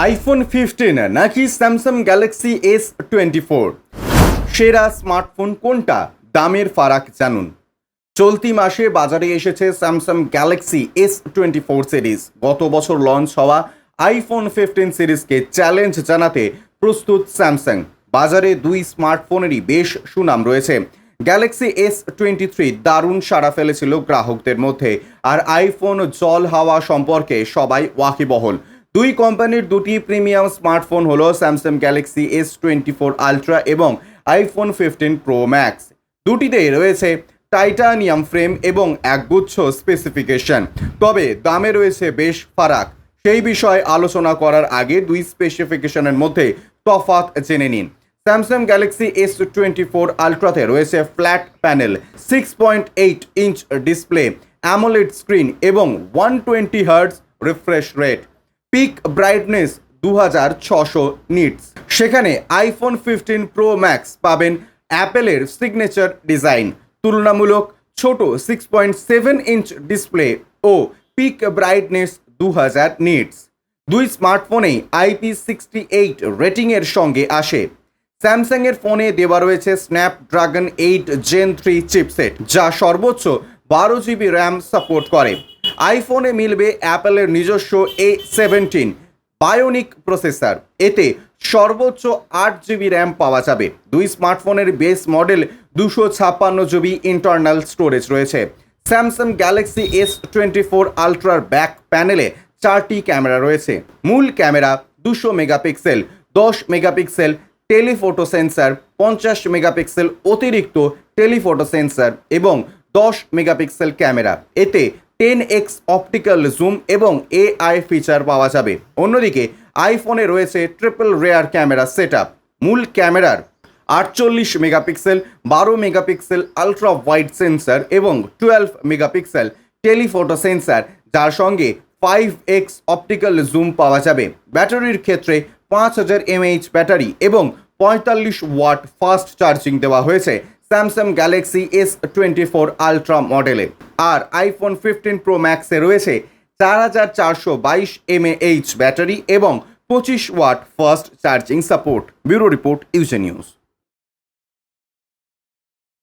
IPhone fifteen নাকি Samsung Galaxy S twenty four সেরা smartphone কোনটা? দামের ফারাক জানুন। চলতি মাসে বাজারে এসেছে Samsung Galaxy S twenty four series গত বছর লঞ্চ হওয়া আইফোন ফিফটিন সিরিজকে চ্যালেঞ্জ জানাতে প্রস্তুত স্যামসাং বাজারে দুই স্মার্টফোনেরই বেশ সুনাম রয়েছে। গ্যালাক্সি এস টোয়েন্টি থ্রি দারুণ সাড়া ফেলেছিল গ্রাহকদের মধ্যে। আর আইফোন জল হাওয়া সম্পর্কে সবাই ওয়াকিবহল। দুই কোম্পানির দুটি প্রিমিয়াম স্মার্টফোন হলো Samsung Galaxy S twenty four ultra এবং আইফোন ফিফটিন প্রো ম্যাক্স দুটিতেই রয়েছে টাইটানিয়াম ফ্রেম এবং একগুচ্ছ স্পেসিফিকেশন তবে দামে রয়েছে বেশ ফারাক। সেই বিষয়ে আলোচনা করার আগে দুই স্পেসিফিকেশনের মধ্যে তফাত জেনে নিন। Samsung Galaxy S twenty four আলট্রাতে রয়েছে flat panel six point eight inch display AMOLED screen এবং one twenty hertz refresh rate peak brightness দু হাজার ছশো নিটস সেখানে আইফোন ফিফটিন প্রো ম্যাক্স পাবেন অ্যাপেলের সিগনেচার ডিজাইন তুলনামূলক ছোট six point seven inch display ও পিক ব্রাইটনেস দু হাজার নিটস দুই স্মার্টফোনেই আইপি সিক্সটি এইট রেটিংয়ের সঙ্গে আসে। স্যামসাংয়ের ফোনে দেওয়া রয়েছে Snapdragon eight gen three chipset যা সর্বোচ্চ বারো জিবি র্যাম সাপোর্ট করে। আইফোনে মিলবে অ্যাপেলের নিজস্ব এ সেভেন্টিন বায়োনিক প্রসেসর। এতে সর্বোচ্চ আট জিবি র্যাম পাওয়া যাবে। দুই স্মার্টফোনের বেস মডেল দুশো ছাপ্পান্ন জিবি ইন্টারনাল স্টোরেজ রয়েছে। Samsung Galaxy S twenty four আলট্রার back প্যানেলে চারটি ক্যামেরা রয়েছে। মূল ক্যামেরা দুশো মেগাপিক্সেল, দশ মেগাপিক্সেল টেলিফোটো সেন্সার, পঞ্চাশ মেগাপিক্সেল অতিরিক্ত টেলিফোটো সেন্সার এবং দশ মেগাপিক্সেল ক্যামেরা। এতে টেন এক্স অপটিক্যাল জুম এবং এআই ফিচার পাওয়া যাবে। অন্যদিকে আইফোনে রয়েছে ট্রিপল রেয়ার ক্যামেরা সেট মূল ক্যামেরার আটচল্লিশ মেগাপিক্সেল, বারো মেগাপিক্সেল আলট্রা ওয়াইড সেন্সার এবং টুয়েলভ মেগাপিক্সেল টেলিফোটো সেন্সার যার সঙ্গে ফাইভ এক্স অপটিক্যাল জুম পাওয়া যাবে। ব্যাটারির ক্ষেত্রে পাঁচ হাজার এমএইচ ব্যাটারি এবং পঁয়তাল্লিশ ওয়াট ফাস্ট চার্জিং দেওয়া হয়েছে। Samsung Galaxy S twenty four ultra মডেলে আর আইফোন ফিফটিন প্রো ম্যাক্সে রয়েছে চার হাজার চারশো বাইশ এমএএইচ ব্যাটারি এবং পঁচিশ watt fast charging support bureau report ইউজে news